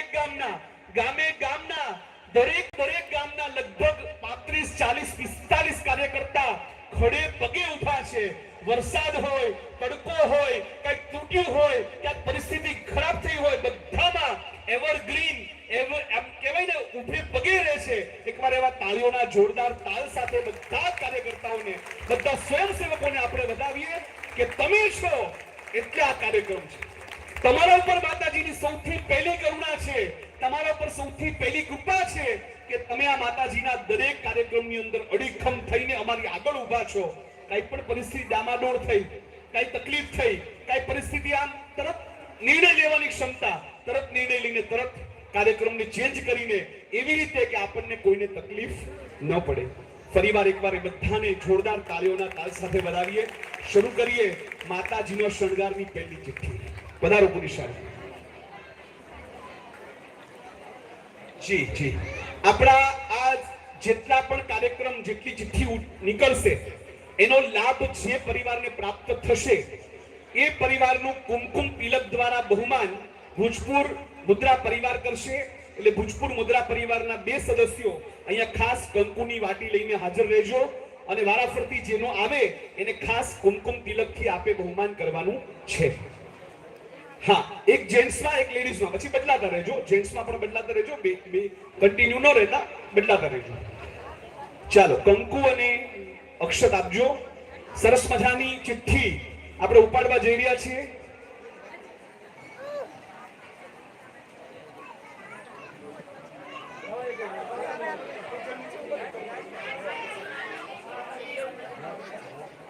દરેક ગામના એવા તાળીઓના જોરદાર તાલ સાથે બધા કાર્યકર્તાઓને, બધા સ્વયંસેવકોને આપણે બતાવીએ કે તમે છો. એટલે કાર્યક્રમ છે. તમારા ઉપર માતાજીની સૌથી સૌથી પહેલી કૃપા છે કે તમે આ માતાજીના દરેક કાર્યક્રમની અંદર અડીખમ થઈને અમારી આગળ ઊભા છો. કઈ પણ પરિસ્થિતિ ડામાડોળ થઈ, કઈ તકલીફ થઈ, કઈ પરિસ્થિતિ આમ તરત નિર્ણય લેવાની ક્ષમતા, તરત નિર્ણય લઈને તરત કાર્યક્રમને ચેન્જ કરીને એવી રીતે કે આપણને કોઈને તકલીફ ન પડે. ફરીવાર એકવાર એ બધાને જોરદાર તાળીઓના તાલ સાથે વધાવીએ શરૂ કરીએ માતાજીનો શણગારની પહેલી ચિઠ્ઠી. પધારો પુરુષાર્થ જી જી. આપણા આ જેટલા પણ કાર્યક્રમ જેટલી ચિઠ્ઠી નીકળશે, એનો લાભ જે પરિવારને પ્રાપ્ત થશે, એ પરિવારનું કુમકુમ તિલક દ્વારા બહુમાન ભુજપુર મુદ્રા પરિવાર કરશે. એટલે ભુજપુર મુદ્રા પરિવારના બે સદસ્યો અહીંયા ખાસ કંકુની વાટી લઈને હાજર રહેજો અને વારાફરતી જેનો આવે, એને ખાસ કુમકુમ તિલકથી આપે બહુમાન કરવાનું છે. હા, એક જેન્ટ્સમાં એક લેડીઝમાં પછી બદલાતા રહેજો. જેન્ટ્સમાં પણ બદલાતા રહેજો. બે બે કન્ટિન્યુ ન રહેતા, બદલાતા રહેજો. ચાલો, કંકુ અને અક્ષત આપજો. સરસ મજાની ચિઠ્ઠી આપણે ઉપાડવા જઈ રહ્યા છીએ.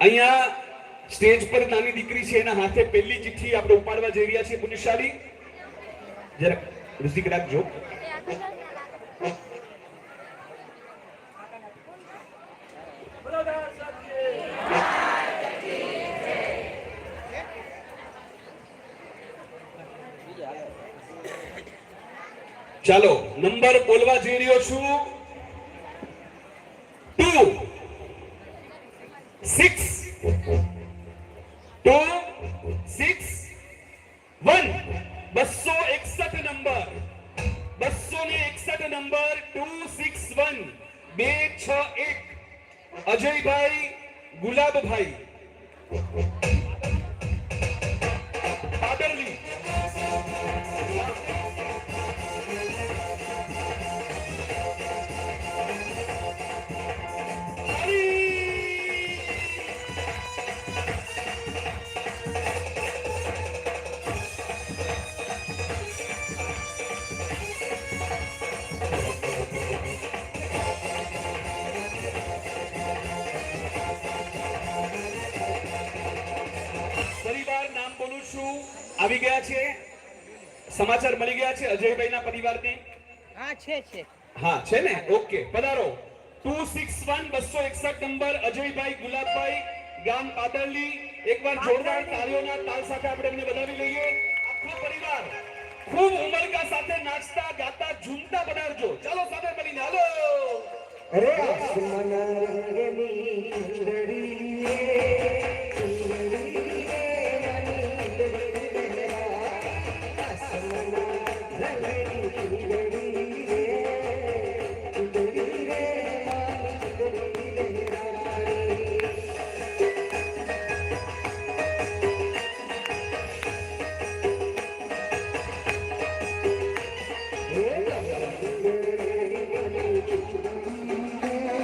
અહીંયા સ્ટેજ પર નાની દીકરી છે, એના હાથે પહેલી ચિઠ્ઠી આપણે ઉપાડવા જઈ રહ્યા છીએ પુણ્યશાળી. જરાક ઋષિક રાખજો ચાલો, નંબર બોલવા જઈ રહ્યો છું. ટુ સિક્સ ને નંબર ટુ સિક્સ વન બે છ એક. અજયભાઈ ગુલાબભાઈ. આવી ગયા છે. સમાચાર મળી ગયા છે અજયભાઈના પરિવારને. હા છે છે. હા છે ને? ઓકે પધારો. ટુ સિક્સ વન બસો એકસઠ નંબર અજયભાઈ ગુલાબભાઈ ગામ પાદરલી. એકવાર જોરદાર તાળીઓના તાલ સાથે આપણે એમને વધાવી લઈએ. આખો પરિવાર ખૂબ ઉમળકા સાથે નાચતા ગાતા ઝૂમતા પધારજો. ચાલો સાથે મળીને હાલો. અરે આસમાના રંગની